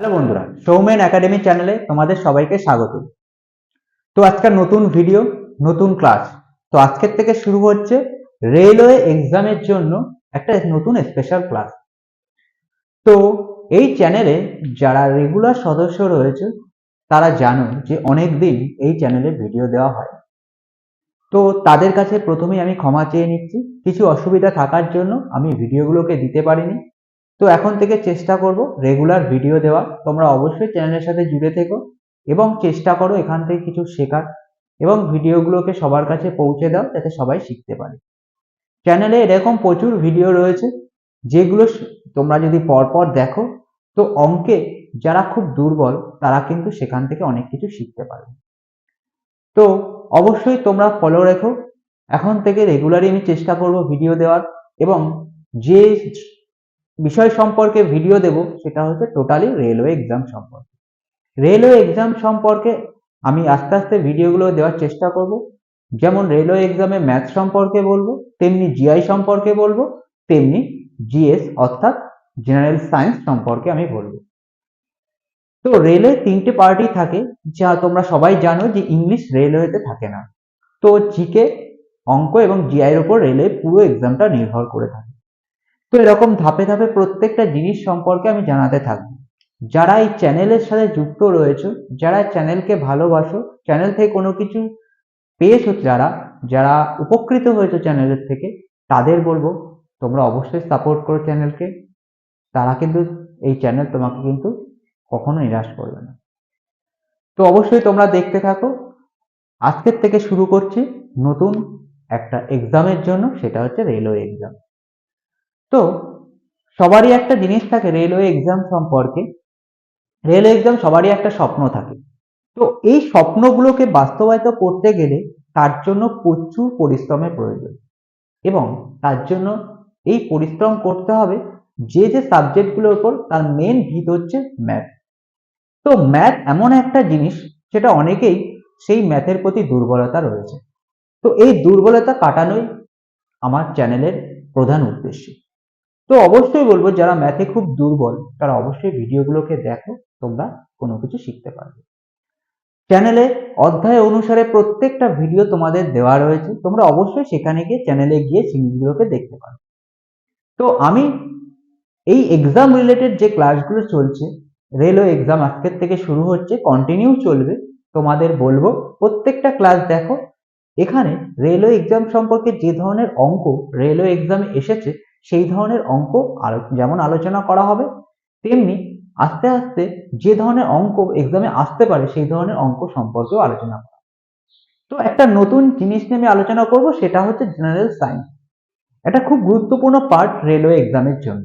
Hello বন্ধুরা, Soumen academy চ্যানেলে তোমাদের সবাইকে স্বাগত। তো আজকের নতুন ভিডিও নতুন ক্লাস তো আজকের থেকে শুরু হচ্ছে রেলওয়ে এক্সামের জন্য একটা নতুন স্পেশাল ক্লাস তো এই চ্যানেলে যারা রেগুলার সদস্য রয়েছে, তারা জানো যে অনেক দিন এই চ্যানেলে ভিডিও দেওয়া হয়। তো তাদের কাছে প্রথমেই আমি ক্ষমা চেয়ে নিচ্ছি, কিছু অসুবিধা থাকার জন্য আমি ভিডিওগুলোকে দিতে পারিনি। তো এখন থেকে চেষ্টা করব রেগুলার ভিডিও দেওয়া তোমরা অবশ্যই চ্যানেলের সাথে জুড়ে থেকো এবং চেষ্টা করো এখান থেকে কিছু শেখার এবং ভিডিওগুলোকে সবার কাছে পৌঁছে দাও যাতে সবাই শিখতে পারে। চ্যানেলে এরকম প্রচুর ভিডিও রয়েছে যেগুলো তোমরা যদি পরপর দেখো, তো অঙ্কে যারা খুব দুর্বল, তারা কিন্তু সেখান থেকে অনেক কিছু শিখতে পারবে তো অবশ্যই তোমরা ফলো রেখো। এখন থেকে রেগুলারই আমি চেষ্টা করব ভিডিও দেওয়ার এবং যে বিষয় সম্পর্কে ভিডিও দেব, সেটা হচ্ছে টোটালি রেলওয়ে এক্সাম সম্পর্কে। রেলওয়ে এক্সাম সম্পর্কে আমি আস্তে আস্তে ভিডিওগুলো দেওয়ার চেষ্টা করব। যেমন রেলওয়ে এক্সামে ম্যাথ সম্পর্কে বলব, তেমনি জিআই সম্পর্কে বলব, তেমনি জিএস অর্থাৎ জেনারেল সায়েন্স সম্পর্কে আমি বলব। তো রেলে তিনটে পার্টি থাকে, যা তোমরা সবাই জানো যে ইংলিশ রেলওয়েতে থাকে না। তো জিকে অঙ্ক এবং জিআই এর উপর রেলে পুরো এক্সামটা নির্ভর করে থাকে। তো এরকম ধাপে ধাপে প্রত্যেকটা জিনিস সম্পর্কে আমি জানাতে থাকব। যারা এই চ্যানেলের সাথে যুক্ত রয়েছে, যারা চ্যানেলকে ভালোবাসো, চ্যানেল থেকে কোনো কিছু পেয়েছ যারা যারা উপকৃত হয়েছে চ্যানেলের থেকে, তাদের বলব, তোমরা অবশ্যই সাপোর্ট করো চ্যানেলকে। তারা কিন্তু, এই চ্যানেল তোমাকে কিন্তু কখনো নিরাশ করবে না। তো অবশ্যই তোমরা দেখতে থাকো। আজকের থেকে শুরু করছি। নতুন একটা এক্সামের জন্য, সেটা হচ্ছে রেলওয়ে এক্সাম তো সবারই একটা জিনিস থাকে রেলওয়ে এক্সাম সম্পর্কে। রেলওয়ে এক্সাম সবারই একটা স্বপ্ন থাকে। তো এই স্বপ্নগুলোকে বাস্তবায়িত করতে গেলে তার জন্য প্রচুর পরিশ্রমের প্রয়োজন। এবং তার জন্য এই পরিশ্রম করতে হবে যে যে সাবজেক্টগুলোর উপর তার মেন ভিত হচ্ছে ম্যাথ তো ম্যাথ এমন একটা জিনিস সেটা অনেকেই সেই ম্যাথের প্রতি দুর্বলতা রয়েছে। তো এই দুর্বলতা কাটানোই আমার চ্যানেলের প্রধান উদ্দেশ্য। তো অবশ্যই বলব, যারা ম্যাথে খুব দুর্বল, তারা অবশ্যই ভিডিওগুলোকে দেখো, তোমরা কোনো কিছু শিখতে পারবে। চ্যানেলে অধ্যায় অনুসারে প্রত্যেকটা ভিডিও তোমাদের দেওয়া রয়েছে, তোমরা অবশ্যই সেখানে গিয়ে চ্যানেলে গিয়ে জিনিসগুলোকে দেখতে পারো। তো আমি এই এক্সাম রিলেটেড যে ক্লাসগুলো চলছে রেলওয়ে এক্সাম আজকের থেকে শুরু হচ্ছে কন্টিনিউ চলবে, তোমাদের বলব, প্রত্যেকটা ক্লাস দেখো, এখানে রেলওয়ে এক্সাম সম্পর্কে যে ধরনের অঙ্ক রেলওয়ে এক্সামে এসেছে সেই ধরনের অঙ্ক যেমন আলোচনা করা হবে, তেমনি আস্তে আস্তে যে ধরনের অঙ্ক এক্সামে আসতে পারে, সেই ধরনের অঙ্ক সম্পর্কেও আলোচনা করা তো একটা নতুন জিনিস নিয়ে আমি আলোচনা করব, সেটা হচ্ছে জেনারেল সায়েন্স এটা খুব গুরুত্বপূর্ণ পার্ট রেলওয়ে এক্সামের জন্য।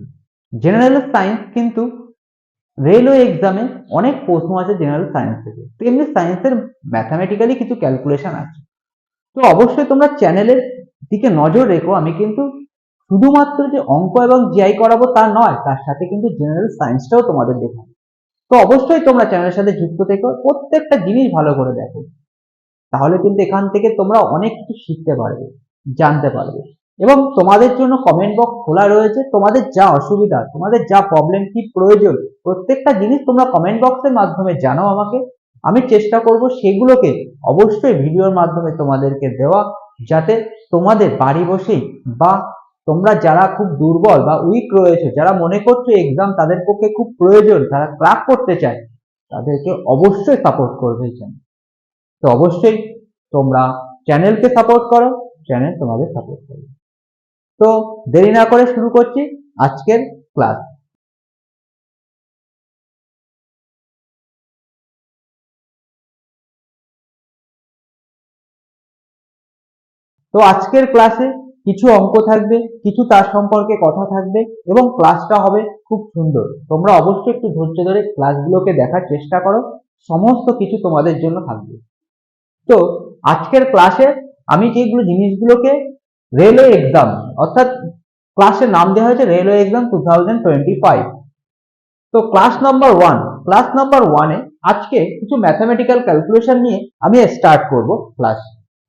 জেনারেল সায়েন্স কিন্তু রেলওয়ে এক্সামে অনেক প্রশ্ন আছে জেনারেল সায়েন্স থেকে। তেমনি সায়েন্সের ম্যাথামেটিক্যালি কিছু ক্যালকুলেশন আছে। তো অবশ্যই তোমরা চ্যানেলের দিকে নজর রেখো, আমি কিন্তু শুধুমাত্র যে অঙ্ক এবং জিআই করাবো তা নয়, তার সাথে কিন্তু জেনারেল সায়েন্সটাও তোমাদের দেখাবো তো অবশ্যই তোমরা চ্যানেলের সাথে যুক্ত থেকো, প্রত্যেকটা জিনিস ভালো করে দেখো। তাহলে কিন্তু এখান থেকে তোমরা অনেক কিছু শিখতে পারবে, জানতে পারবে। এবং তোমাদের জন্য কমেন্ট বক্স খোলা রয়েছে, তোমাদের যা অসুবিধা, তোমাদের যা প্রবলেম কি প্রয়োজন, প্রত্যেকটা জিনিস তোমরা কমেন্ট বক্সের মাধ্যমে জানাও আমাকে। আমি চেষ্টা করব সেগুলোকে অবশ্যই ভিডিওর মাধ্যমে তোমাদেরকে দেওয়া, যাতে তোমাদের বাড়ি বসেই বা তোমরা যারা খুব দুর্বল বা উইক রয়েছে, যারা মনে করছ এক্সাম তাদের পক্ষে খুব প্রয়োজন, তারা ক্রাক করতে চায়, তাদেরকে অবশ্যই সাপোর্ট করবে তো অবশ্যই তোমরা চ্যানেলকে সাপোর্ট করো চ্যানেল তোমাদের সাপোর্ট করবে। তো দেরি না করে শুরু করছি আজকের ক্লাস তো আজকের ক্লাসে কিছু অঙ্ক থাকবে, কিছু তার সম্পর্কে কথা থাকবে এবং ক্লাসটা হবে খুব সুন্দর। তোমরা অবশ্যই একটু ধৈর্য ধরে ক্লাসগুলোকে দেখার চেষ্টা করো, সমস্ত কিছু তোমাদের জন্য থাকবে। তো, আজকের ক্লাসে আমি যেগুলো জিনিসগুলোকে রেলওয়ে এক্সাম অর্থাৎ ক্লাসের নাম দেওয়া হয়েছে railway exam two thousand twenty five তো class number one class number ওয়ানে আজকে কিছু ম্যাথামেটিক্যাল ক্যালকুলেশন নিয়ে আমি স্টার্ট করব ক্লাস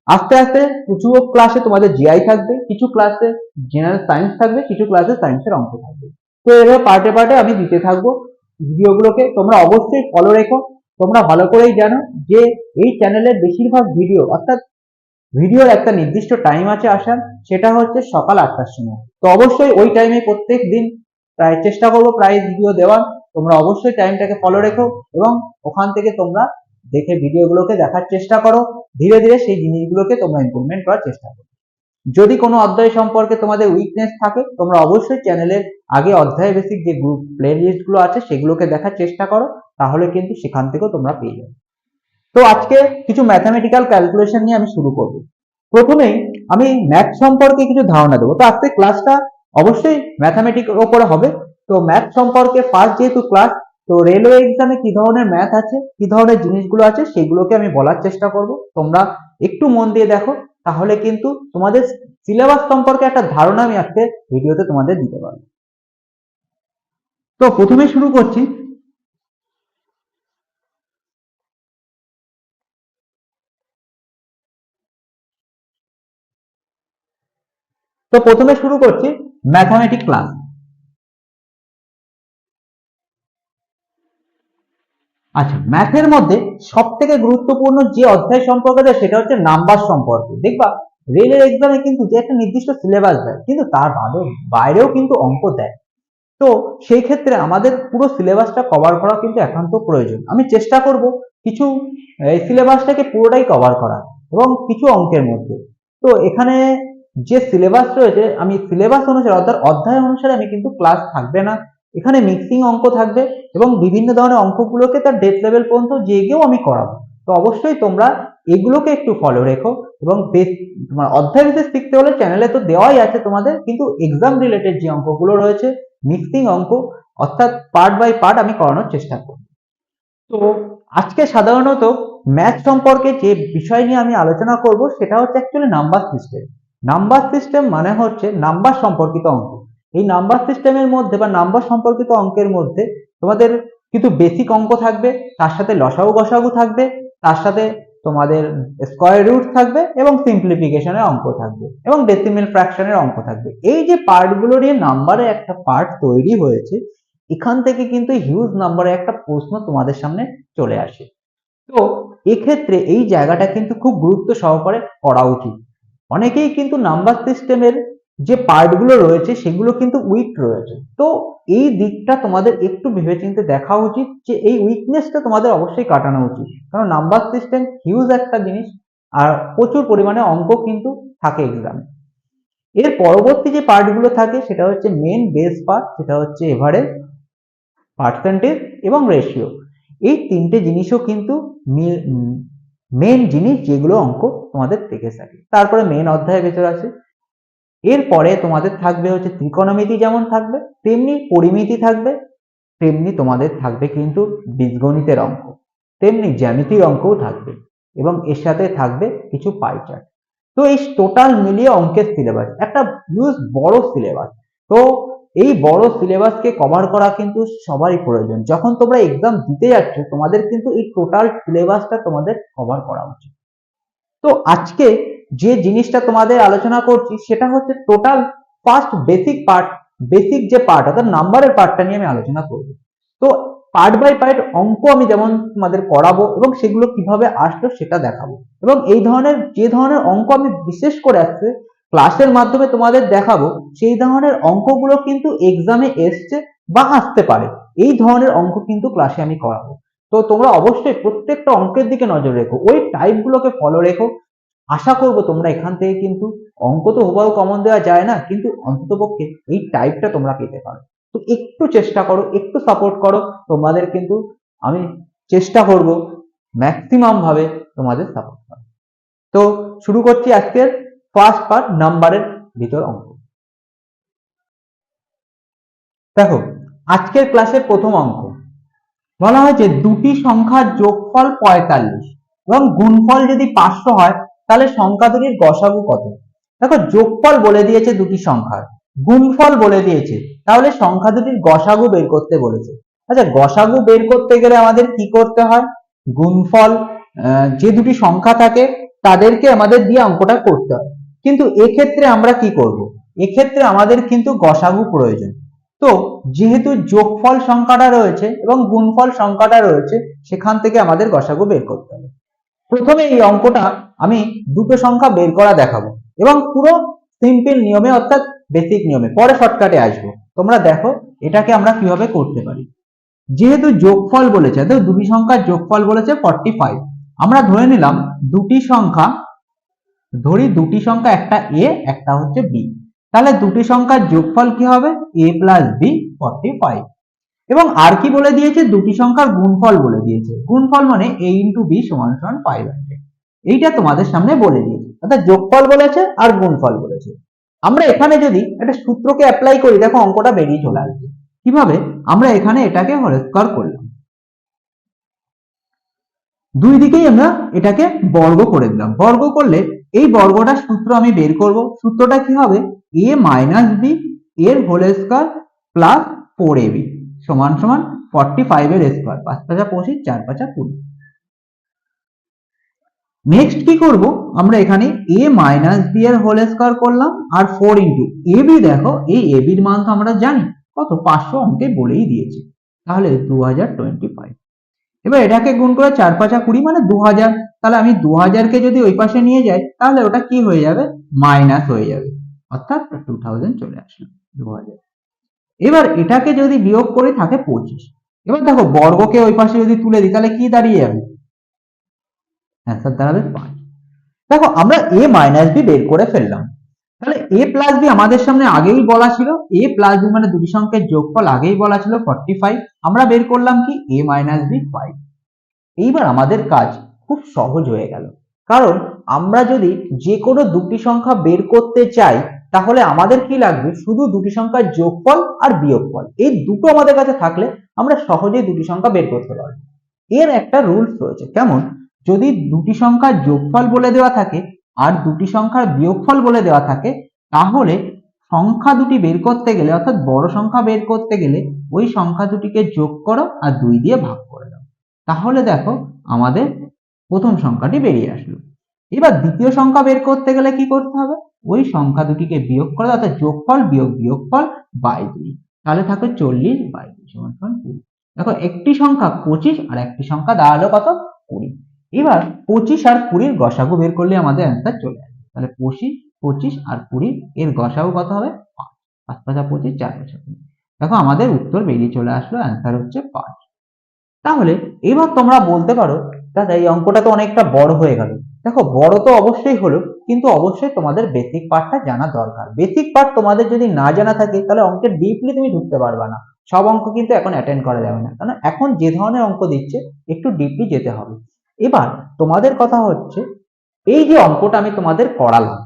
আস্তে আস্তে কিছু ক্লাসে তোমাদের জিআই থাকবে, কিছু ক্লাসে জেনারেল সায়েন্স থাকবে, কিছু ক্লাসে সায়েন্সের অঙ্ক থাকবে। তো এভাবে পার্টে পার্টে আমি দিতে থাকব ভিডিওগুলোকে। তোমরা অবশ্যই ফলো রেখো, তোমরা ভালো করেই জানো যে এই চ্যানেলের বেশিরভাগ ভিডিও অর্থাৎ ভিডিওর একটা নির্দিষ্ট টাইম আছে আসার, সেটা হচ্ছে সকাল আটটার সময়। তো অবশ্যই ওই টাইমে প্রত্যেক দিন প্রায় চেষ্টা করব প্রায় ভিডিও দেওয়ার। তোমরা অবশ্যই টাইমটাকে ফলো রেখো এবং ওখান থেকে তোমরা দেখে ভিডিওগুলোকে দেখার চেষ্টা করো, ধীরে ধীরে সেই জিনিসগুলোকে তোমরা ইমপ্রুভমেন্ট করার চেষ্টা করো। যদি কোনো অধ্যায় সম্পর্কে তোমাদের উইকনেস থাকে, তোমরা অবশ্যই চ্যানেলের আগে অধ্যায় বেসিক যে গ্রুপ প্লে গুলো আছে, সেগুলোকে দেখার চেষ্টা করো, তাহলে কিন্তু সেখান থেকেও তোমরা পেয়ে যাবে। তো আজকে কিছু ম্যাথামেটিক্যাল ক্যালকুলেশন নিয়ে আমি শুরু করব। প্রথমেই আমি ম্যাথ সম্পর্কে কিছু ধারণা দেবো। তো আজকে ক্লাসটা অবশ্যই ম্যাথামেটিকের ওপরে হবে। তো ম্যাথ সম্পর্কে ফার্স্ট যেহেতু ক্লাস তো রেলওয়ে এক্সামে কি ধরনের ম্যাথ আছে, কি ধরনের জিনিসগুলো আছে, সেগুলোকে আমি বলার চেষ্টা করব। তোমরা একটু মন দিয়ে দেখো, তাহলে কিন্তু তোমাদের সিলেবাস সম্পর্কে একটা ধারণা আমি আজকে ভিডিওতে তোমাদের দিতে পারব। তো প্রথমে শুরু করছি। তো প্রথমে শুরু করছি ম্যাথামেটিক ক্লাস আচ্ছা ম্যাথের মধ্যে সব থেকে গুরুত্বপূর্ণ যে অধ্যায় সম্পর্কে দেয় সেটা হচ্ছে নাম্বার সম্পর্কে। দেখবা রেলের এক্সামে কিন্তু যে একটা নির্দিষ্ট সিলেবাস দেয়, কিন্তু তার বাদে বাইরেও কিন্তু অঙ্ক দেয়। তো সেই ক্ষেত্রে আমাদের পুরো সিলেবাসটা কভার করা কিন্তু একান্ত প্রয়োজন। আমি চেষ্টা করব কিছু, এই সিলেবাসটাকে পুরোটাই কভার করা এবং কিছু অঙ্কের মধ্যে। তো এখানে যে সিলেবাস রয়েছে, আমি সিলেবাস অনুসারে অর্থাৎ অধ্যায় অনুসারে আমি কিন্তু ক্লাস থাকবে না। এখানে মিক্সিং অঙ্ক থাকবে এবং বিভিন্ন ধরনের অঙ্কগুলোকে তার ডেথ লেভেল পর্যন্ত জেগেও আমি করাবো। তো অবশ্যই তোমরা এগুলোকে একটু ফলো রেখো এবং তোমার অধ্যায় বিশেষ শিখতে হলে চ্যানেলে তো দেওয়াই আছে তোমাদের, কিন্তু এক্সাম রিলেটেড যে অঙ্কগুলো রয়েছে মিক্সিং অঙ্ক, অর্থাৎ পার্ট বাই পার্ট আমি করানোর চেষ্টা করব। তো আজকে সাধারণত ম্যাথ সম্পর্কে যে বিষয় নিয়ে আমি আলোচনা করব, সেটা হচ্ছে actually number system number system মানে হচ্ছে নাম্বার সম্পর্কিত অঙ্ক। এই নাম্বার সিস্টেমের মধ্যে বা নাম্বার সম্পর্কিত অঙ্কের মধ্যে তোমাদের কিন্তু বেসিক অঙ্ক থাকবে, তার সাথে লসাগু গসাগু থাকবে, তার সাথে তোমাদের স্কোয়ার রুট থাকবে এবং সিম্পলিফিকেশনের অঙ্ক থাকবে এবং ডেসিমেল ফ্র্যাকশনের অঙ্ক থাকবে। এই যে পার্টগুলো নিয়ে নাম্বারে একটা পার্ট তৈরি হয়েছে, এখান থেকে কিন্তু হিউজ নাম্বারে একটা প্রশ্ন তোমাদের সামনে চলে আসে। তো এক্ষেত্রে এই জায়গাটা কিন্তু খুব গুরুত্ব সহকারে করা উচিত। অনেকেই কিন্তু নাম্বার সিস্টেমের যে পার্টগুলো রয়েছে সেগুলো কিন্তু উইক রয়েছে। তো এই দিকটা তোমাদের একটু ভেবেচিন্তে দেখা উচিত যে এই উইকনেসটা তোমাদের অবশ্যই কাটানো উচিত। কারণ নাম্বার সিস্টেম হিউজ একটা জিনিস আর প্রচুর পরিমাণে অঙ্ক কিন্তু থাকে এক্সামে এর পরবর্তী যে পার্টগুলো থাকে সেটা হচ্ছে মেন বেস পার্ট সেটা হচ্ছে এভারেজ পার্সেন্টেজ এবং রেশিও এই তিনটে জিনিসও কিন্তু মেন জিনিস যেগুলো অঙ্ক তোমাদের থেকে থাকে। তারপরে মেন অধ্যায়ের ভেতর আছে এরপরে তোমাদের থাকবে হচ্ছে ত্রিকোণমিতি যেমন থাকবে, তেমনি পরিমিতি থাকবে, তেমনি তোমাদের থাকবে কিন্তু বীজগণিতের অঙ্ক, তেমনি জ্যামিতির অঙ্কও থাকবে এবং এর সাথে থাকবে কিছু পাই চার্ট তো এই টোটাল মিলিয়ে অঙ্কের সিলেবাস একটা হিউজ বড় সিলেবাস তো এই বড় সিলেবাসকে কভার করা কিন্তু সবারই প্রয়োজন। যখন তোমরা এক্সাম দিতে যাচ্ছ, তোমাদের কিন্তু এই টোটাল সিলেবাসটা তোমাদের কভার করা উচিত। তো আজকে যে জিনিসটা তোমাদের আলোচনা করছি, সেটা হচ্ছে total first basic part basic যে পার্ট অর্থাৎ নাম্বারের পার্টটা নিয়ে আমি আলোচনা করব। তো পার্ট বাই পার্ট অঙ্ক আমি যেমন তোমাদের করাবো এবং সেগুলো কীভাবে আসলো সেটা দেখাবো। এবং এই ধরনের, যে ধরনের অঙ্ক আমি বিশেষ করে আসছে ক্লাসের মাধ্যমে তোমাদের দেখাবো, সেই ধরনের অঙ্কগুলো কিন্তু এক্সামে এসছে বা আসতে পারে। এই ধরনের অঙ্ক কিন্তু ক্লাসে আমি করাবো। তো তোমরা অবশ্যই প্রত্যেকটা অঙ্কের দিকে নজর রেখো। ওই টাইপগুলোকে ফলো রেখো। আশা করব তোমরা এখান থেকে কিন্তু অঙ্ক তো হুবাহু কমন দেওয়া যায় না, কিন্তু অন্ততপক্ষে এই টাইপটা তোমরা পেতে পারো। তো একটু চেষ্টা করো, একটু সাপোর্ট করো, তোমাদের কিন্তু আমি চেষ্টা করব ম্যাক্সিমাম ভাবে তোমাদের সাপোর্ট করা তো শুরু করছি আজকের ফার্স্ট পার্ট নাম্বারের ভিতর অঙ্ক। দেখো, আজকের ক্লাসের প্রথম অঙ্ক। বলা হয়েছে দুটি সংখ্যার যোগফল পঁয়তাল্লিশ এবং গুণফল যদি পাঁচশো হয়, তাহলে সংখ্যা দুটির গসাগু কত? দেখো, যোগফল বলে দিয়েছে দুটি সংখ্যার, গুণফল বলে দিয়েছে, তাহলে সংখ্যা দুটির গসাগু বের করতে বলেছে। আচ্ছা গসাগু বের করতে গেলে আমাদের কি করতে হয়? গুণফল যে দুটি সংখ্যা থাকে, তাদেরকে আমাদের দিয়ে অঙ্কটা করতে হয়। কিন্তু এক্ষেত্রে আমরা কি করব? এক্ষেত্রে আমাদের কিন্তু গসাগু প্রয়োজন। তো যেহেতু যোগফল সংখ্যাটা রয়েছে এবং গুণফল সংখ্যাটা রয়েছে, সেখান থেকে আমাদের গসাগু বের করতে হবে। প্রথমে এই অঙ্কটা আমি দুটো সংখ্যা বের করা দেখাবো এবং পুরো সিম্পল নিয়মে অর্থাৎ বেসিক নিয়মে, পরে শর্টকাটে আসব। তোমরা দেখো এটাকে আমরা কীভাবে করতে পারি। যেহেতু যোগফল বলেছে, তো দুটি সংখ্যার যোগফল বলেছে ফর্টি ফাইভ আমরা ধরে নিলাম দুটি সংখ্যা, ধরি দুটি সংখ্যা একটা এ একটা হচ্ছে বি তাহলে দুটি সংখ্যার যোগফল কি হবে? A plus B forty five এবং আর কি বলে দিয়েছে? দুটি সংখ্যার গুণফল বলে দিয়েছে। গুণফল মানে এ ইন্টু বি সমান সমান ফাইভ হান্ড্রেড এইটা তোমাদের সামনে বলে দিয়েছে। অর্থাৎ যোগফল বলেছে আর গুণফল বলেছে। আমরা এখানে যদি একটা সূত্রকে অ্যাপ্লাই করি, দেখো অঙ্কটা বেরিয়ে চলে আসবে। কীভাবে? আমরা এখানে এটাকে হোল স্কোয়ার করলাম। দুই দিকেই আমরা এটাকে বর্গ করে দিলাম। বর্গ করলে এই বর্গটার সূত্র আমি বের করব। সূত্রটা কি হবে? এ মাইনাস বি এর whole square plus four A B সমান সমান ফর্টি ফাইভ এর স্কোয়ার পাঁচ পাঁচা পঁচিশ, চার পাঁচা কুড়ি। নেক্সট কি করব? আমরা এখানে এ মাইনাস বি এর হোল স্কোয়ার করলাম আর ফোর ইন্টু এ বি দেখো, এই এ বির মান তো আমরা জানি। কত? পাঁচশো অঙ্কে বলেই দিয়েছে। তাহলে দু হাজার টোয়েন্টি ফাইভ এবার এটাকে গুণ করে চার পাঁচা কুড়ি মানে দু হাজার। তাহলে আমি দু হাজারকে যদি ওই পাশে নিয়ে যাই, তাহলে ওটা কি হয়ে যাবে? মাইনাস হয়ে যাবে। অর্থাৎ টু থাউজেন্ড চলে আসলো দু হাজার। এবার এটাকে যদি বিয়োগ করে থাকে পঁচিশ। এবার দেখো, বর্গকে ওই পাশে যদি তুলে দিই, তাহলে কি দাঁড়িয়ে যাবে? অ্যান্সার দাঁড়াবে পাঁচ। দেখো, আমরা এ মাইনাস বি বের করে ফেললাম। তাহলে এ প্লাস বি আমাদের সামনে আগেই বলা ছিল। এ প্লাস বি মানে দুটি সংখ্যার যোগফল আগেই বলা ছিল ফর্টি ফাইভ আমরা বের করলাম কি? এ মাইনাস বি ফাইভ এইবার আমাদের কাজ খুব সহজ হয়ে গেল। কারণ আমরা যদি যে কোনো দুটি সংখ্যা বের করতে চাই, তাহলে আমাদের কি লাগবে? শুধু দুটি সংখ্যার যোগফল আর বিয়োগফল। এই দুটো আমাদের কাছে থাকলে আমরা সহজেই দুটি সংখ্যা বের করতে পারব। এর একটা রুলস রয়েছে। কেমন? যদি দুটি সংখ্যার যোগফল বলে দেওয়া থাকে আর দুটি সংখ্যার বিয়োগফল বলে দেওয়া থাকে, তাহলে সংখ্যা দুটি বের করতে গেলে, অর্থাৎ বড় সংখ্যা বের করতে গেলে, ওই সংখ্যা দুটিকে যোগ করো আর দুই দিয়ে ভাগ করে দাও। তাহলে দেখো আমাদের প্রথম সংখ্যাটি বেরিয়ে আসলো। এবার দ্বিতীয় সংখ্যা বের করতে গেলে কি করতে হবে? ওই সংখ্যা দুটিকে বিয়োগ করে অর্থাৎ যোগফল বিয়োগ বিয়োগফল বাই দুই। তাহলে থাকে চল্লিশ বাই দুই সমান সমান কুড়ি। দেখো একটি সংখ্যা পঁচিশ আর একটি সংখ্যা দাঁড়াল কত? কুড়ি। এবার পঁচিশ আর কুড়ির গসাগু বের করলে আমাদের অ্যান্সার চলে আসবে। তাহলে পঁচিশ পঁচিশ আর কুড়ি এর গসাগু কত হবে? পাঁচ। পাঁচ পাঁচা পঁচিশ, চার পাঁচা দেখো আমাদের উত্তর বেরিয়ে চলে আসলো অ্যান্সার হচ্ছে পাঁচ। তাহলে এবার তোমরা বলতে পারো, দাদা এই অঙ্কটা তো অনেকটা বড় হয়ে গেল। দেখো বড় তো অবশ্যই হলো, কিন্তু অবশ্যই তোমাদের বেসিক পার্টটা জানা দরকার। বেসিক পার্ট তোমাদের যদি না জানা থাকে, তাহলে অঙ্কের ডিপলি তুমি ঢুকতে পারবে না। সব অঙ্ক কিন্তু এখন অ্যাটেন্ড করা যাবে না। কারণ এখন যে ধরনের অঙ্ক দিচ্ছে, একটু ডিপলি যেতে হবে। এবার তোমাদের কথা হচ্ছে, এই যে অঙ্কটা আমি তোমাদের করালাম,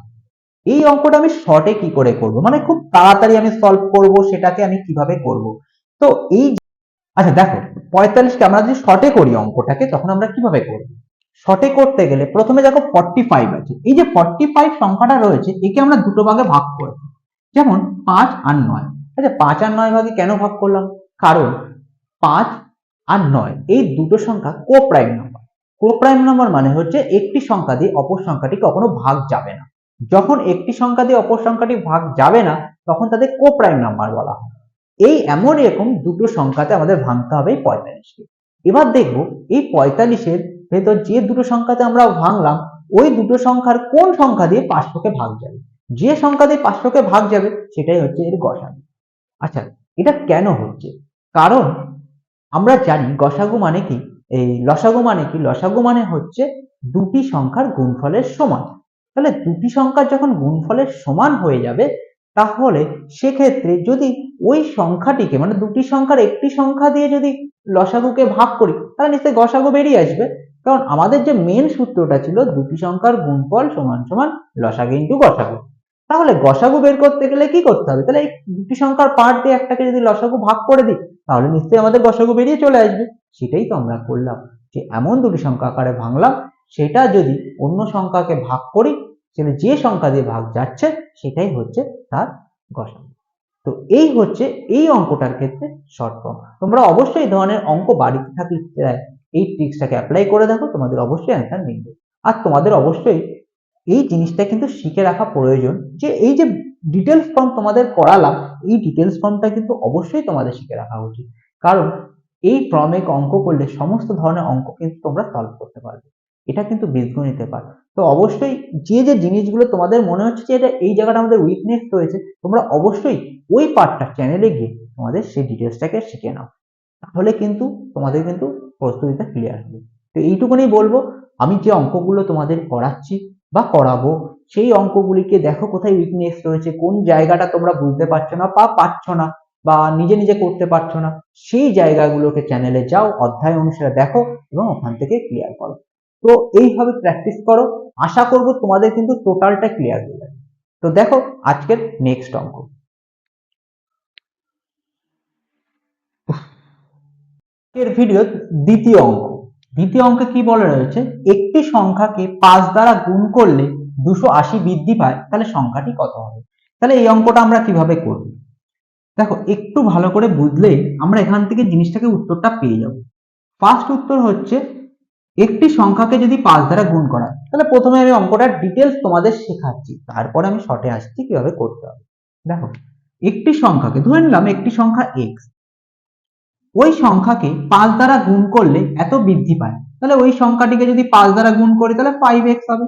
এই অঙ্কটা আমি শর্টে কি করে করব? মানে খুব তাড়াতাড়ি আমি সলভ করব, সেটাকে আমি কীভাবে করব? তো এই আচ্ছা দেখো, পঁয়তাল্লিশকে আমরা যদি শর্টে করি অঙ্কটাকে, তখন আমরা কীভাবে করব? শর্টে করতে গেলে প্রথমে দেখো ফর্টি ফাইভ আছে। এই যে ফর্টি ফাইভ সংখ্যাটা রয়েছে, একে আমরা দুটো ভাগে ভাগ করেছি যেমন পাঁচ আর নয়। আচ্ছা পাঁচ আর নয় ভাগে কেন ভাগ করলাম? কারণ পাঁচ আর নয়, এই দুটো সংখ্যা coprime number coprime number মানে হচ্ছে একটি সংখ্যা দিয়ে অপর সংখ্যাটি কখনো ভাগ যাবে না। যখন একটি সংখ্যা দিয়ে অপর সংখ্যাটি ভাগ যাবে না, তখন তাদের কোপ্রাইম নাম্বার বলা হয়। এই এমন এরকম দুটো সংখ্যাতে আমাদের ভাঙতে হবে পঁয়তাল্লিশকে। এবার দেখব এই পঁয়তাল্লিশের ভেতর যে দুটো সংখ্যাতে আমরা ভাঙলাম, ওই দুটো সংখ্যার কোন সংখ্যা দিয়ে পাঁচশোকে ভাগ যাবে? যে সংখ্যা দিয়ে পাঁচশোকে ভাগ যাবে, সেটাই হচ্ছে এর গসাগু। আচ্ছা এটা কেন হচ্ছে? কারণ আমরা জানি গসাগু মানে কি? এই লসাগু মানে কি? লসাগু মানে হচ্ছে দুটি সংখ্যার গুণফলের সমান। তাহলে দুটি সংখ্যার যখন গুণফলের সমান হয়ে যাবে, তাহলে সেক্ষেত্রে যদি ওই সংখ্যাটিকে মানে দুটি সংখ্যার একটি সংখ্যা দিয়ে যদি লসাগুকে ভাগ করি, তাহলে নিশ্চয়ই গসাগু বেরিয়ে আসবে। কারণ আমাদের যে মেন সূত্রটা ছিল, দুটি সংখ্যার গুণফল সমান সমান লসাগু ইন্টু গসাগু। তাহলে গসাগু বের করতে গেলে কি করতে হবে? তাহলে এই দুটি সংখ্যার পার্ট দিয়ে একটাকে যদি লসাগু ভাগ করে দিই, তাহলে নিশ্চয়ই আমাদের গসাগু বেরিয়ে চলে আসবে। সেটাই তো আমরা করলাম। যে এমন দুটি সংখ্যা আকারে ভাঙলাম, সেটা যদি অন্য সংখ্যাকে ভাগ করি তাহলে যে সংখ্যা দিয়ে ভাগ যাচ্ছে, সেটাই হচ্ছে তার গসাগু। তো এই হচ্ছে, এই অঙ্কটার ক্ষেত্রে শর্ট ফর্ম তোমরা অবশ্যই এই ধরনের অঙ্ক বাড়িতে থাকলে এই ট্রিক্সটাকে অ্যাপ্লাই করে দেখো, তোমাদের অবশ্যই অ্যান্সার মিলবে আর তোমাদের অবশ্যই এই জিনিসটা কিন্তু শিখে রাখা প্রয়োজন যে এই যে ডিটেলস ফর্ম তোমাদের করালাম, এই ডিটেলস ফর্মটা কিন্তু অবশ্যই তোমাদের শিখে রাখা উচিত। কারণ এই ফর্মে অঙ্ক করলে সমস্ত ধরনের অঙ্ক কিন্তু তোমরা সলভ করতে পারবে। এটা কিন্তু বীজগণিতের পার্ট তো অবশ্যই যে যে জিনিসগুলো তোমাদের মনে হচ্ছে যে এটা এই জায়গাটা আমাদের উইকনেস রয়েছে, তোমরা অবশ্যই ওই পার্টটা চ্যানেলে গিয়ে তোমাদের সেই ডিটেলসটাকে শিখে নাও। তাহলে কিন্তু তোমাদের কিন্তু প্রস্তুতিটা ক্লিয়ার হবে। তো এইটুকুনি বলব, আমি যে অঙ্কগুলো তোমাদের করাচ্ছি বা করাবো। সেই অঙ্কগুলিকে দেখো কোথায় উইকনেস রয়েছে, কোন জায়গাটা তোমরা বুঝতে পারছ না বা পাচ্ছ না বা নিজে নিজে করতে পারছ না, সেই জায়গাগুলোকে চ্যানেলে যাও, অধ্যায় অনুসারে দেখো এবং ওখান থেকে ক্লিয়ার করো। তো এইভাবে প্র্যাকটিস করো। আশা করব তোমাদের কিন্তু টোটালটা ক্লিয়ার হয়ে যাবে। তো দেখো আজকের নেক্সট অঙ্ক। এর ভিডিও দ্বিতীয় অঙ্ক। দ্বিতীয় অঙ্কে কি বলা রয়েছে? একটি সংখ্যাকে পাঁচ দ্বারা গুণ করলে দুশো আশি বৃদ্ধি পায়, তাহলে সংখ্যাটি কত হবে? তাহলে এই অঙ্কটা আমরা কীভাবে করব? দেখো, একটু ভালো করে বুঝলে আমরা এখান থেকে জিনিসটাকে উত্তরটা পেয়ে যাব। ফার্স্ট উত্তর হচ্ছে, একটি সংখ্যাকে যদি পাঁচ দ্বারা গুণ করা তাহলে প্রথমে আমি অঙ্কটার ডিটেলস তোমাদের শেখাচ্ছি। তারপরে আমি শর্টে আসছি কীভাবে করতে হবে। দেখো, একটি সংখ্যাকে, ধরে নিলাম একটি সংখ্যা এক্স ওই সংখ্যাকে পাঁচ দ্বারা গুণ করলে এত বৃদ্ধি পায়। তাহলে ওই সংখ্যাটিকে যদি পাঁচ দ্বারা গুণ করি, তাহলে ফাইভ এক্স হবে।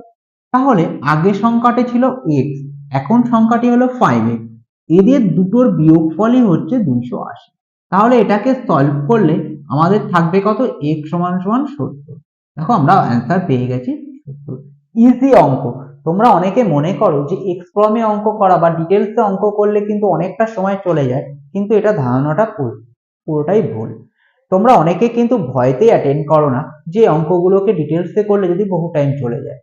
তাহলে আগের সংখ্যাটি ছিল এক্স এখন সংখ্যাটি হলো ফাইভ এক্স এদের দুটোর বিয়োগফলই হচ্ছে দুইশো আশি। তাহলে এটাকে সলভ করলে আমাদের থাকবে কত? এক্স সমান সমান সত্তর। দেখো আমরা অ্যান্সার পেয়ে গেছি সত্তর। ইজি অঙ্ক। তোমরা অনেকে মনে করো যে এক্স ফর্মে অঙ্ক করা বা ডিটেলসে অঙ্ক করলে কিন্তু অনেকটা সময় চলে যায়, কিন্তু এটা ধারণাটা ভুল পুরোটাই ভুল। তোমরা অনেকে কিন্তু ভয়তেই অ্যাটেন্ড করো না যে অঙ্কগুলোকে ডিটেলসে করলে যদি বহু টাইম চলে যায়।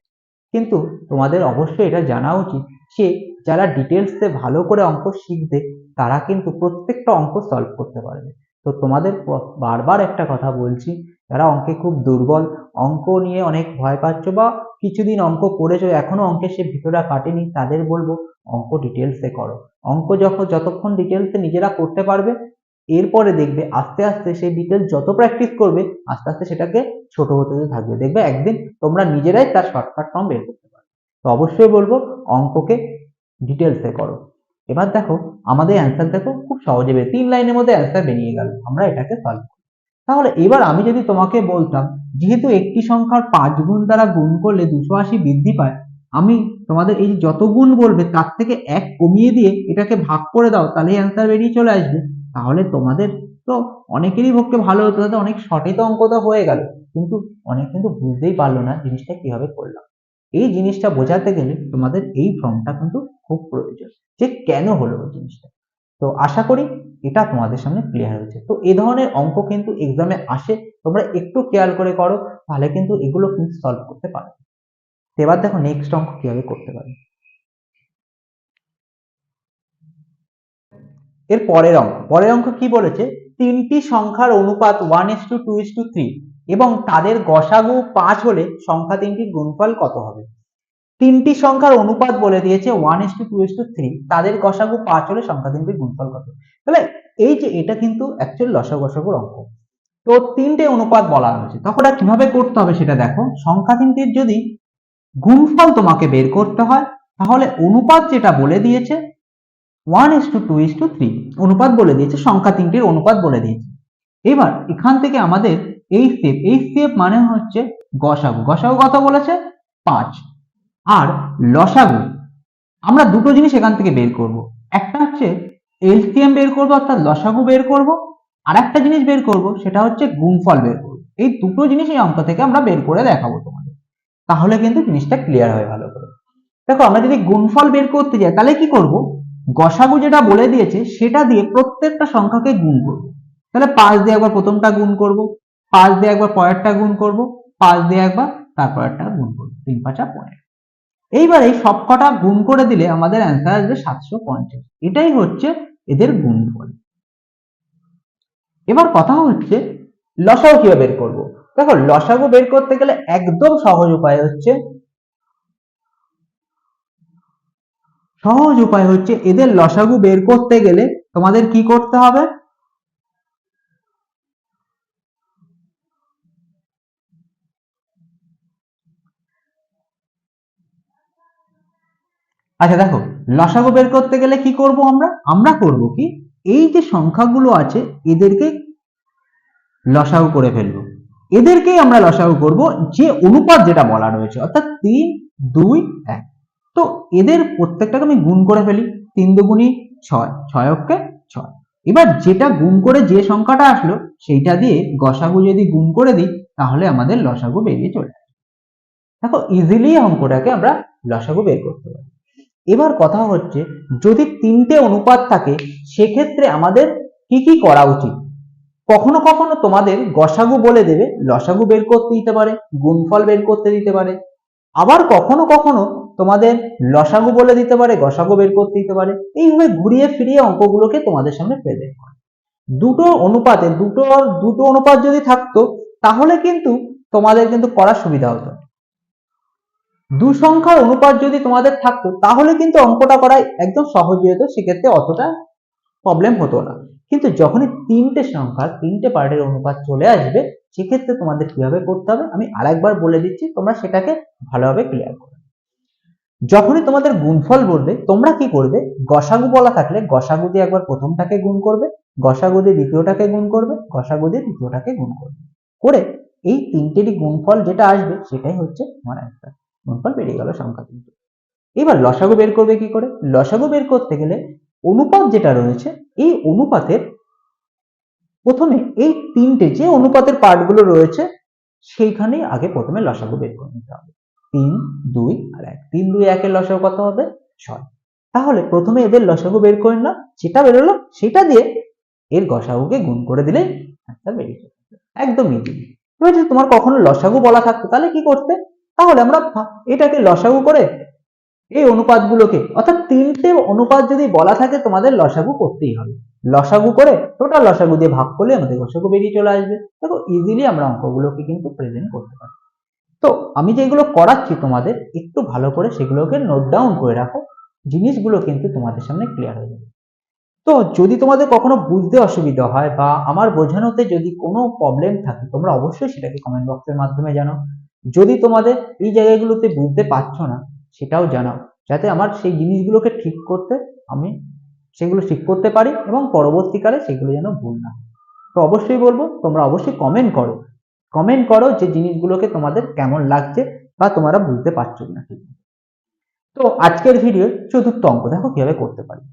কিন্তু তোমাদের অবশ্যই এটা জানা উচিত যে যারা ডিটেলসে ভালো করে অঙ্ক শিখবে, তারা কিন্তু প্রত্যেকটা অঙ্ক সলভ করতে পারবে। তো তোমাদের বারবার একটা কথা বলছি, যারা অঙ্কে খুব দুর্বল, অঙ্ক নিয়ে অনেক ভয় পাচ্ছ বা কিছুদিন অঙ্ক করেছ, এখনও অঙ্কে সে ভিতরটা কাটেনি, তাদের বলব, অঙ্ক ডিটেলসে করো। অঙ্ক যখন, যতক্ষণ ডিটেলসে নিজেরা করতে পারবে এরপরে দেখবে আস্তে আস্তে সেই ডিটেলস যত প্র্যাকটিস করবে, আস্তে আস্তে সেটাকে ছোট হতে থাকবে। দেখবে একদিন তোমরা নিজেরাই তার শর্টকাট ফর্ম বের করতে পারবে। তো অবশ্যই বলব, অঙ্ককে ডিটেলসে করো। এবার দেখো, আমাদের অ্যান্সার দেখো খুব সহজে বের তিন লাইনের মধ্যে অ্যান্সার বেরিয়ে গেল। আমরা এটাকে সলভ তাহলে এবার আমি যদি তোমাকে বলতাম, যেহেতু একটি সংখ্যার পাঁচ গুণ দ্বারা গুণ করলে দুশো আশি বৃদ্ধি পায়, আমি তোমাদের এই যত গুণ বলবে, তার থেকে এক কমিয়ে দিয়ে এটাকে ভাগ করে দাও, তাহলেই অ্যান্সার বেরিয়ে চলে আসবে। তাহলে তোমাদের তো অনেকেরই পক্ষে ভালো হতো, তাতে অনেক অঙ্ক তো হয়ে গেল। কিন্তু অনেক কিন্তু বুঝতেই পারল না জিনিসটা কীভাবে করলাম। এই জিনিসটা বোঝাতে গেলে তোমাদের এই ফর্মটা কিন্তু খুব প্রয়োজন যে কেন হলো ওই জিনিসটা। তো আশা করি এটা তোমাদের সামনে ক্লিয়ার হয়েছে। তো এই ধরনের অঙ্ক কিন্তু এক্সামে আসে, তোমরা একটু খেয়াল করে করো, তাহলে কিন্তু এগুলো কিন্তু সলভ করতে পারো এবার দেখো নেক্সট অঙ্ক কীভাবে করতে পারি। এর পরের অঙ্ক। পরের অঙ্ক কি বলেছে? তিনটি সংখ্যার অনুপাত one is to two is to three এবং তাদের গসাগু পাঁচ হলে সংখ্যা তিনটির গুণফল কত হবে? তিনটি সংখ্যার অনুপাত বলে দিয়েছে one is to two is to three তাদের গসাগু পাঁচ হলে সংখ্যা তিনটির গুণফল কত? তাহলে এই যে এটা কিন্তু অ্যাকচুয়ালি লসাগু গসাগুর অঙ্ক। তো তিনটে অনুপাত বলা হয়েছে। তখন আর কীভাবে করতে হবে সেটা দেখো। সংখ্যা তিনটির যদি গুণফল তোমাকে বের করতে হয়, তাহলে অনুপাত যেটা বলে দিয়েছে one is to two is to three অনুপাত বলে দিয়েছে, সংখ্যা তিনটির অনুপাত বলে দিয়েছে। এবার এখান থেকে আমাদের এই স্টেপ এই স্টেপ মানে হচ্ছে গসাগু। গসাগু কত বলেছে? পাঁচ। আর লসাগু, আমরা দুটো জিনিস এখান থেকে বের করব। একটা হচ্ছে এলসিএম বের করব, অর্থাৎ লসাগু বের করব। আর একটা জিনিস বের করব, সেটা হচ্ছে গুণফল বের করব। এই দুটো জিনিস এই অঙ্ক থেকে আমরা বের করে দেখাবো তোমাদের। তাহলে কিন্তু জিনিসটা ক্লিয়ার হয় ভালো করে। দেখো, আমরা যদি গুণফল বের করতে যাই, তাহলে কি করব? গসাগু যেটা বলে দিয়েছে, সেটা দিয়ে প্রত্যেকটা সংখ্যাকে গুণ করব। তাহলে পাঁচ দিয়ে একবার প্রথমটা গুণ করব, পাঁচ দিয়ে একবার পরেরটা গুণ করব, পাঁচ দিয়ে একবার তারপরেরটা গুণ করব, তিন পাঁচা পনেরো এইবার এই সবকটা গুণ করে দিলে আমাদের অ্যান্সার আসবে সাতশো পঞ্চাশ। এটাই হচ্ছে এদের গুণফল। এবার কথা হচ্ছে লসাগু কীভাবে বের করব? দেখো, লসাগু বের করতে গেলে একদম সহজ উপায় হচ্ছে সহজ উপায় হচ্ছে এদের লসাগু বের করতে গেলে তোমাদের কি করতে হবে? আচ্ছা দেখো, লসাগু বের করতে গেলে কি করব আমরা? আমরা করব কি? এই যে সংখ্যাগুলো আছে, এদেরকে লসাগু করে ফেলব। এদেরকেই আমরা লসাগু করব যে অনুপাত যেটা বলা রয়েছে, অর্থাৎ তিন, দুই, এক। তো এদের প্রত্যেকটাকে আমি গুণ করে ফেলি। তিন দুগুণি ছয় ছয় অক্ষে ছয়। এবার যেটা গুণ করে যে সংখ্যাটা আসলো, সেইটা দিয়ে গসাগু যদি গুণ করে দিই, তাহলে আমাদের লসাগু বেরিয়ে চলে দেখো ইজিলি অঙ্কটাকে আমরা লসাগু বের করতে পারি। এবার কথা হচ্ছে, যদি তিনটে অনুপাত থাকে, সেক্ষেত্রে আমাদের কি কি করা উচিত? কখনো কখনো তোমাদের গসাগু বলে দেবে, লসাগু বের করতে দিতে পারে, গুণফল বের করতে দিতে পারে। আবার কখনো কখনো তোমাদের লসাগু বলে দিতে পারে গসাগু বের করতে দিতে পারে। এইভাবে ঘুরিয়ে ফিরিয়ে অঙ্কগুলোকে তোমাদের সামনে প্রেজেন্ট করে দুটো অনুপাতে, দুটো দুটো অনুপাত যদি থাকতো, তাহলে কিন্তু তোমাদের কিন্তু করার সুবিধা হতো। দু সংখ্যার অনুপাত যদি তোমাদের থাকতো, তাহলে কিন্তু অঙ্কটা করা একদম সহজ হতো সেক্ষেত্রে অতটা প্রবলেম হতো না। কিন্তু যখনই তিনটে সংখ্যা, তিনটে পার্টের অনুপাত চলে আসবে, সেক্ষেত্রে তোমাদের কীভাবে করতে হবে, আমি আরেকবার বলে দিচ্ছি, তোমরা সেটাকে ভালোভাবে ক্লিয়ার করো। যখনই তোমাদের গুণফল বলবে, তোমরা কি করবে? গসাগু বলা থাকলে গসাগু দিয়ে একবার প্রথমটাকে গুণ করবে, গসাগু দিয়ে দ্বিতীয়টাকে গুণ করবে, গসাগু দিয়ে তৃতীয়টাকে গুণ করবে। করে এই তিনটেরই গুণফল যেটা আসবে, সেটাই হচ্ছে তোমার একটা গুণফল বেরিয়ে গেল সংখ্যা তিনটে। এবার লসাগু বের করবে কি করে? লসাগু বের করতে গেলে অনুপাত যেটা রয়েছে, এই অনুপাতের প্রথমে এই তিনটে যে অনুপাতের পার্টগুলো রয়েছে, সেইখানেই আগে প্রথমে লসাগু বের করে নিতে হবে। তিন, দুই আর এক। তিন, দুই, একের লসাগু কত হবে? ছয়। তাহলে প্রথমে এদের লসাগু বের করে নিলাম যেটা বেরোলো সেটা দিয়ে এর গসাগুকে গুণ করে দিলেই একটা বেরিয়ে যাবে। একদম ইজি এবার যদি তোমার কখনো লসাগু বলা থাকতো, তাহলে কি করতে? তাহলে আমরা এটাকে লসাগু করে এই অনুপাতগুলোকে, অর্থাৎ তিনটে অনুপাত যদি বলা থাকে, তোমাদের লসাগু করতেই হবে। লসাগু করে টোটাল লসাগু দিয়ে ভাগ করলে আমাদের লসাগু বেরিয়ে চলে আসবে। দেখো ইজিলি আমরা অঙ্কগুলোকে কিন্তু প্রেজেন্ট করতে পারি। তো আমি যেগুলো করাচ্ছি তোমাদের, একটু ভালো করে সেগুলোকে নোট ডাউন করে রাখো, জিনিসগুলো কিন্তু তোমাদের সামনে ক্লিয়ার হয়ে যাবে। তো যদি তোমাদের কখনো বুঝতে অসুবিধা হয় বা আমার বোঝানোতে যদি কোনো প্রবলেম থাকে, তোমরা অবশ্যই সেটাকে কমেন্ট বক্সের মাধ্যমে জানাও যদি তোমাদের এই জায়গাগুলোতে বুঝতে পারছ না, সেটাও জানাও, যাতে আমার সেই জিনিসগুলোকে ঠিক করতে আমি সেগুলো ঠিক করতে পারি এবং পরবর্তীকালে সেগুলো যেন ভুল না তো অবশ্যই বলব, তোমরা অবশ্যই কমেন্ট করো। কমেন্ট করো যে জিনিসগুলোকে তোমাদের কেমন লাগছে বা তোমরা বুঝতে পারছ না ঠিক তো আজকের ভিডিও চতুর্থ অঙ্ক, দেখো কীভাবে করতে পারি।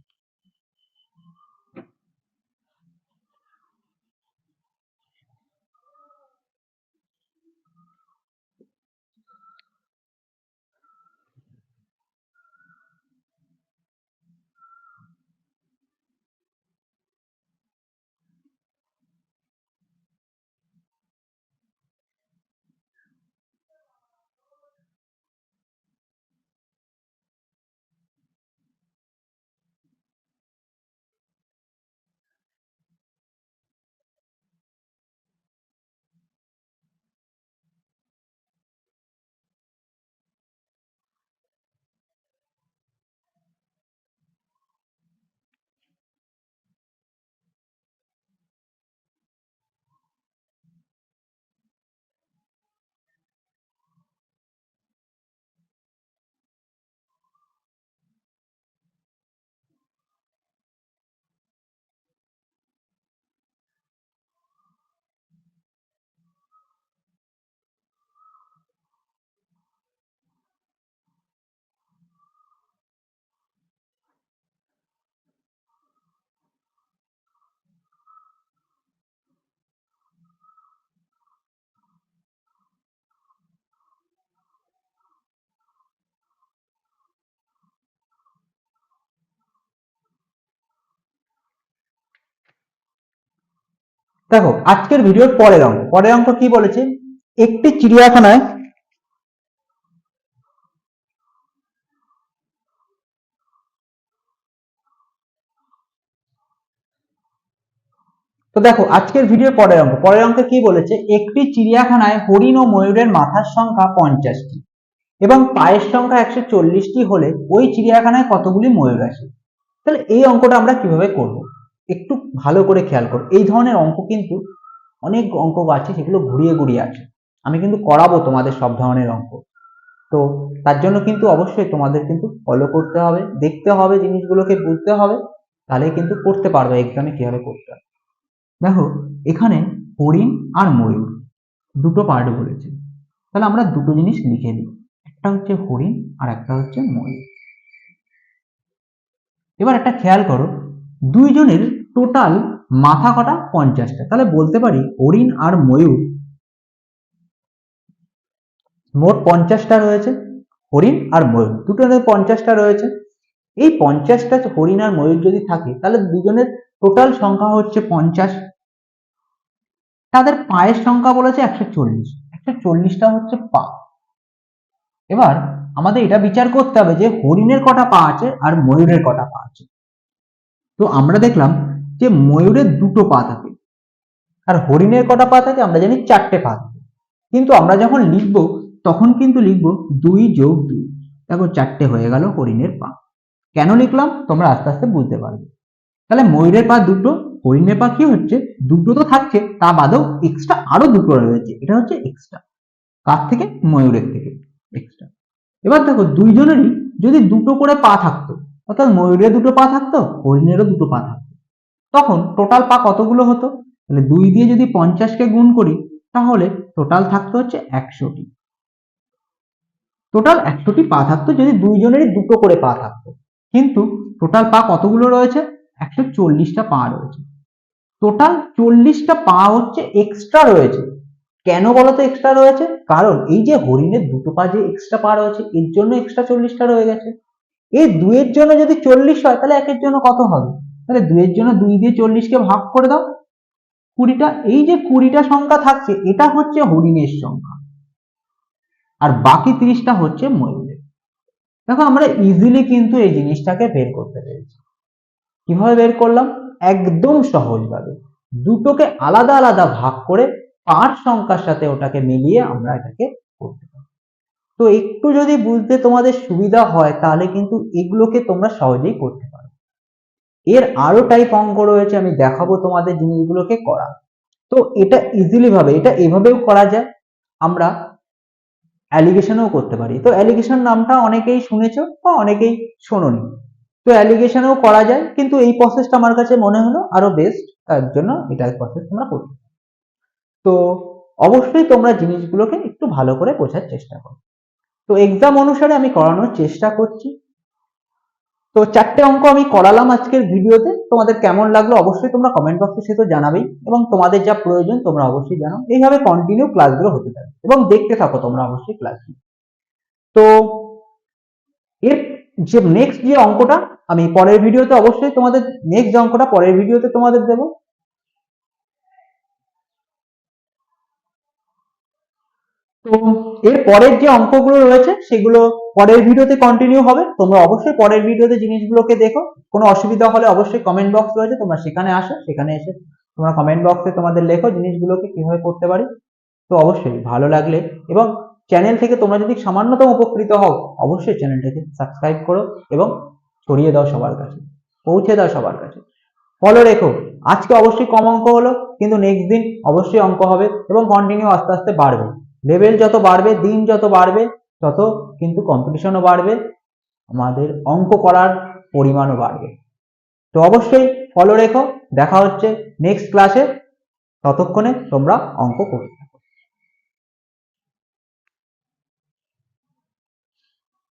দেখো, আজকের ভিডিওর পরের অঙ্ক। পরের অঙ্ক কি বলেছে? একটি চিড়িয়াখানায় তো দেখো, আজকের ভিডিও পরের অঙ্ক। পরের অঙ্কে কি বলেছে? একটি চিড়িয়াখানায় হরিণ ও ময়ূরের মাথার সংখ্যা পঞ্চাশটি এবং পায়ের সংখ্যা একশো চল্লিশটি হলে ওই চিড়িয়াখানায় কতগুলি ময়ূর আসে? তাহলে এই অঙ্কটা আমরা কীভাবে করব? একটু ভালো করে খেয়াল করো। এই ধরনের অঙ্ক কিন্তু অনেক অঙ্ক আছে সেগুলো ঘুরিয়ে ঘুরিয়ে আছে। আমি কিন্তু করাবো তোমাদের সব ধরনের অঙ্ক। তো তার জন্য কিন্তু অবশ্যই তোমাদের কিন্তু ফলো করতে হবে, দেখতে হবে জিনিসগুলোকে, বুঝতে হবে তাহলে কিন্তু করতে পারবে এক্সামে কীভাবে করতে হবে দেখো, এখানে হরিণ আর ময়ূর, দুটো পার্ট বলেছে। তাহলে আমরা দুটো জিনিস লিখে দিই। একটা হচ্ছে হরিণ আর একটা হচ্ছে ময়ূর। এবার একটা খেয়াল করো, দুইজনের টোটাল মাথা কটা পঞ্চাশটা। তাহলে বলতে পারি হরিণ আর ময়ূর। মোট পঞ্চাশটা রয়েছে, হরিণ আর ময়ূর। দুটোর পঞ্চাশটা রয়েছে। এই পঞ্চাশটা হরিণ আর ময়ূর যদি থাকে, তাহলে দুজনের টোটাল সংখ্যা হচ্ছে পঞ্চাশ। তাদের পায়ের সংখ্যা বলেছে একশো চল্লিশ। একশো চল্লিশটা হচ্ছে পা। এবার আমাদের এটা বিচার করতে হবে যে হরিণের কটা পা আছে আর ময়ূরের কটা পা আছে। তো আমরা দেখলাম যে ময়ূরের দুটো পা থাকে। আর হরিণের কটা পা থাকে আমরা জানি চারটে পা থাকে। কিন্তু আমরা যখন লিখব, তখন কিন্তু লিখব দুই যোগ দুই। দেখো চারটে হয়ে গেল হরিণের পা। কেন লিখলাম? তোমরা আস্তে আস্তে বুঝতে পারবে। তাহলে ময়ূরের পা দুটো, হরিণের পা কি হচ্ছে? দুটো তো থাকছে, তা বাদেও এক্সট্রা আরও দুটো রয়েছে। এটা হচ্ছে এক্সট্রা কার থেকে? ময়ূরের থেকে এক্সট্রা এবার দেখো দুইজনেরই যদি দুটো করে পা থাকতো, অর্থাৎ ময়ূরের দুটো পা থাকতো, হরিণেরও দুটো পা থাকতো। তখন টোটাল পা কতগুলো হতো? তাহলে দুই দিয়ে যদি পঞ্চাশকে গুণ করি, তাহলে টোটাল থাকতো হচ্ছে একশোটি। টোটাল একশোটি পা থাকতো যদি দুইজনেরই দুটো করে পা থাকতো। কিন্তু টোটাল পা কতগুলো রয়েছে? একশো চল্লিশটা পা রয়েছে। টোটাল চল্লিশটা পা হচ্ছে এক্সট্রা রয়েছে। কেন বলতো এক্সট্রা রয়েছে? কারণ এই যে হরিণের দুটো পা যে এক্সট্রা পা রয়েছে, এর জন্য এক্সট্রা চল্লিশটা রয়ে গেছে। এই দুইয়ের জন্য যদি চল্লিশ হয়, তাহলে একের জন্য কত হবে? তাহলে দুইয়ের জন্য দুই দিয়ে চল্লিশকে ভাগ করে দাও। কুড়িটা, এই যে কুড়িটা সংখ্যা থাকছে, এটা হচ্ছে হরিণের সংখ্যা। আর বাকি তিরিশটা হচ্ছে ময়ূরের। দেখো, আমরা ইজিলি কিন্তু এই জিনিসটাকে বের করতে পেরেছি। কীভাবে বের করলাম? একদম সহজভাবে। দুটোকে আলাদা আলাদা ভাগ করে পাঁচ সংখ্যার সাথে ওটাকে মিলিয়ে আমরা এটাকে করতে পারি তো একটু যদি বুঝতে তোমাদের সুবিধা হয়, তাহলে কিন্তু এগুলোকে তোমরা সহজেই করতে পারো। এর আরও টাইপ অঙ্ক রয়েছে, আমি দেখাবো তোমাদের জিনিসগুলোকে করা। তো এটা ইজিলি ভাবে, এটা এভাবেও করা যায়, আমরা অ্যালিগেশনও করতে পারি। তো অ্যালিগেশন নামটা অনেকেই শুনেছো বা অনেকেই শোনোনি। তো অ্যালিগেশনও করা যায়, কিন্তু এই প্রসেসটা আমার কাছে মনে হলো আরও বেস্ট তার জন্য এটা প্রসেস তোমরা করতে তো অবশ্যই তোমরা জিনিসগুলোকে একটু ভালো করে বোঝার চেষ্টা করো। তো এক্সাম অনুসারে আমি করানোর চেষ্টা করছি। তো চারটে অঙ্ক আমি করালাম আজকের ভিডিওতে। তোমাদের কেমন লাগল অবশ্যই তোমরা কমেন্ট বক্সে সে তো জানাবেই। এবং তোমাদের যা প্রয়োজন তোমরা অবশ্যই জানাও। এইভাবে কন্টিনিউ ক্লাসগুলো হতে থাকে এবং দেখতে থাকো তোমরা অবশ্যই ক্লাসগুলো তো এর যে নেক্সট যে অঙ্কটা, আমি পরের ভিডিওতে অবশ্যই তোমাদের নেক্সট যে অঙ্কটা পরের ভিডিওতে তোমাদের দেবো। তো এর পরের যে অঙ্কগুলো রয়েছে, সেগুলো পরের ভিডিওতে কন্টিনিউ হবে। তোমরা অবশ্যই পরের ভিডিওতে জিনিসগুলোকে দেখো। কোনো অসুবিধা হলে অবশ্যই কমেন্ট বক্স রয়েছে, তোমরা সেখানে আসো, সেখানে এসে তোমরা কমেন্ট বক্সে তোমাদের লেখো জিনিসগুলোকে কীভাবে করতে পারি। তো অবশ্যই ভালো লাগলে এবং চ্যানেল থেকে তোমরা যদি সামান্যতম উপকৃত হও, অবশ্যই চ্যানেলটাকে সাবস্ক্রাইব করো এবং ছড়িয়ে দাও সবার কাছে, পৌঁছে দাও সবার কাছে। ফলো রেখো। আজকে অবশ্যই কম অঙ্ক হলো, কিন্তু নেক্সট দিন অবশ্যই অঙ্ক হবে এবং কন্টিনিউ আস্তে আস্তে বাড়বে। লেভেল যত বাড়বে, দিন যত বাড়বে, তত কিন্তু কম্পিটিশনও বাড়বে, আমাদের অঙ্ক করার পরিমাণও বাড়বে। তো অবশ্যই ফলো রেখো, দেখা হচ্ছে নেক্সট ক্লাসে ততক্ষণে তোমরা অঙ্ক করবে।